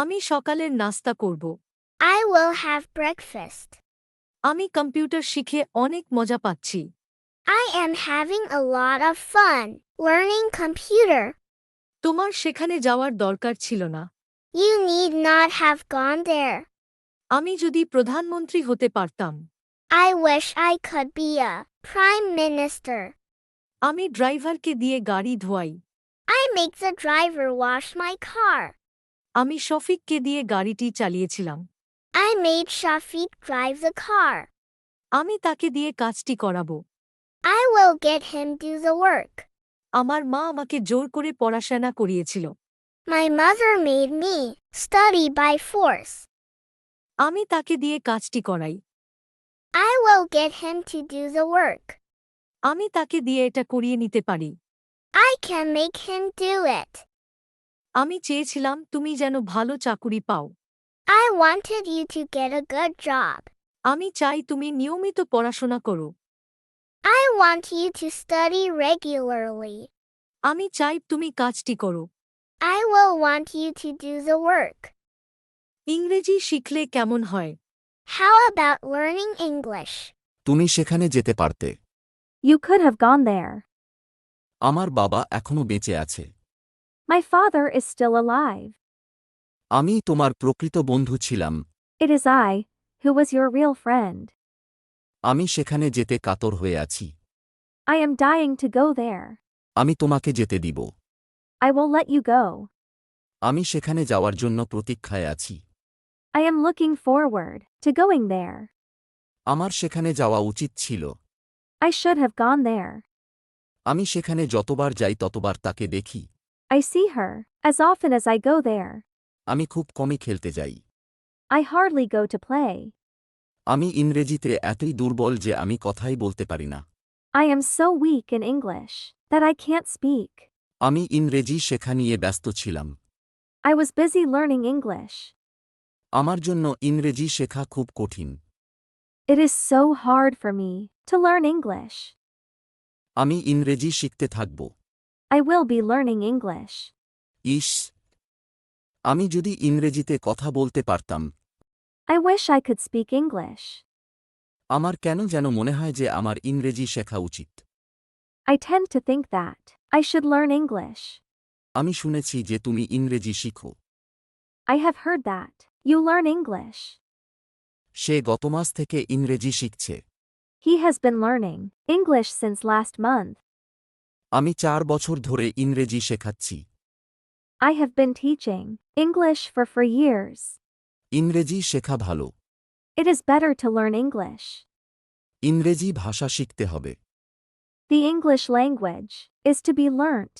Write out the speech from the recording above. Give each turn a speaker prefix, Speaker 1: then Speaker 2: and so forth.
Speaker 1: আমি সকালের নাস্তা করব।
Speaker 2: আই উইল হ্যাভ ব্রেকফাস্ট
Speaker 1: আমি কম্পিউটার শিখে অনেক মজা পাচ্ছি।
Speaker 2: I am having a lot of fun learning computer
Speaker 1: তোমার সেখানে যাওয়ার দরকার ছিল না।
Speaker 2: You need not have gone there
Speaker 1: আমি যদি প্রধানমন্ত্রী হতে পারতাম।
Speaker 2: I wish I could be a prime minister
Speaker 1: আমি ড্রাইভারকে দিয়ে গাড়ি ধোয়াই।
Speaker 2: I make the driver wash my car
Speaker 1: আমি শফিককে দিয়ে গাড়িটি চালিয়েছিলাম।
Speaker 2: I made Shafiq drive the car
Speaker 1: আমি তাকে দিয়ে কাজটি করাব।
Speaker 2: I will get him to the work
Speaker 1: আমার মা আমাকে জোর করে পড়াশোনা করিয়েছিল।
Speaker 2: My mother made me study by force
Speaker 1: আমি তাকে দিয়ে কাজটি করাই।
Speaker 2: I will get him to do the work
Speaker 1: আমি তাকে দিয়ে এটা করিয়ে নিতে পারি।
Speaker 2: I can make him do it
Speaker 1: আমি চেয়েছিলাম তুমি যেন ভালো চাকুরি পাও
Speaker 2: I wanted you to get a good job.
Speaker 1: আমি চাই তুমি নিয়মিত পড়াশোনা করো
Speaker 2: I want you to study regularly.
Speaker 1: আমি চাই তুমি কাজটি করো
Speaker 2: I will want you to do the work.
Speaker 1: ইংরেজি শিখলে কেমন হয়
Speaker 2: How about learning English?
Speaker 3: তুমি সেখানে যেতে পারতে
Speaker 4: You could have gone there.
Speaker 3: আমার বাবা এখনও বেঁচে আছে
Speaker 4: My father is still alive.
Speaker 3: আমি তোমার প্রকৃত বন্ধু ছিলাম
Speaker 4: It is I, who was your real friend.
Speaker 3: আমি সেখানে যেতে কাতর হয়ে আছি
Speaker 4: I am dying to go there.
Speaker 3: আমি তোমাকে যেতে দিব
Speaker 4: I will let you go.
Speaker 3: আমি সেখানে যাওয়ার জন্য প্রতীক্ষায় আছি
Speaker 4: I am looking forward to going there.
Speaker 3: আমার সেখানে যাওয়া উচিত ছিল
Speaker 4: I should have gone there.
Speaker 3: আমি সেখানে যতবার যাই ততবার তাকে দেখি
Speaker 4: I see her, as often as I go there.
Speaker 3: আমি খুব কমই খেলতে যাই
Speaker 4: I hardly go to play.
Speaker 3: আমি ইংরেজিতে এতই দুর্বল যে আমি কথাই বলতে পারি না
Speaker 4: I am so weak in English that I can't speak.
Speaker 3: আমি ইংরেজি শেখা নিয়ে ব্যস্ত ছিলাম
Speaker 4: I was busy learning English.
Speaker 3: আমার জন্য ইংরেজি শেখা খুব কঠিন
Speaker 4: It is so hard for me to learn English.
Speaker 3: আমি ইংরেজি শিখতে থাকব
Speaker 4: I will be learning English.
Speaker 3: ইস আমি যদি ইংরেজিতে কথা বলতে পারতাম
Speaker 4: I wish I could speak English.
Speaker 3: আমার কেন যেন মনে হয় যে আমার ইংরেজি শেখা উচিত
Speaker 4: I tend to think that I should learn English.
Speaker 3: আমি শুনেছি যে তুমি ইংরেজি শিখো
Speaker 4: I have heard that you learn English.
Speaker 3: সে গত মাস থেকে ইংরেজি শিখছে
Speaker 4: He has been learning English since last month.
Speaker 3: আমি চার বছর ধরে ইংরেজি শেখাচ্ছি
Speaker 4: I have been teaching English for for years.
Speaker 3: ইংরেজি শেখা ভালো
Speaker 4: It is better to learn English.
Speaker 3: ইংরেজি ভাষা শিখতে হবে
Speaker 4: The English language is to be learnt.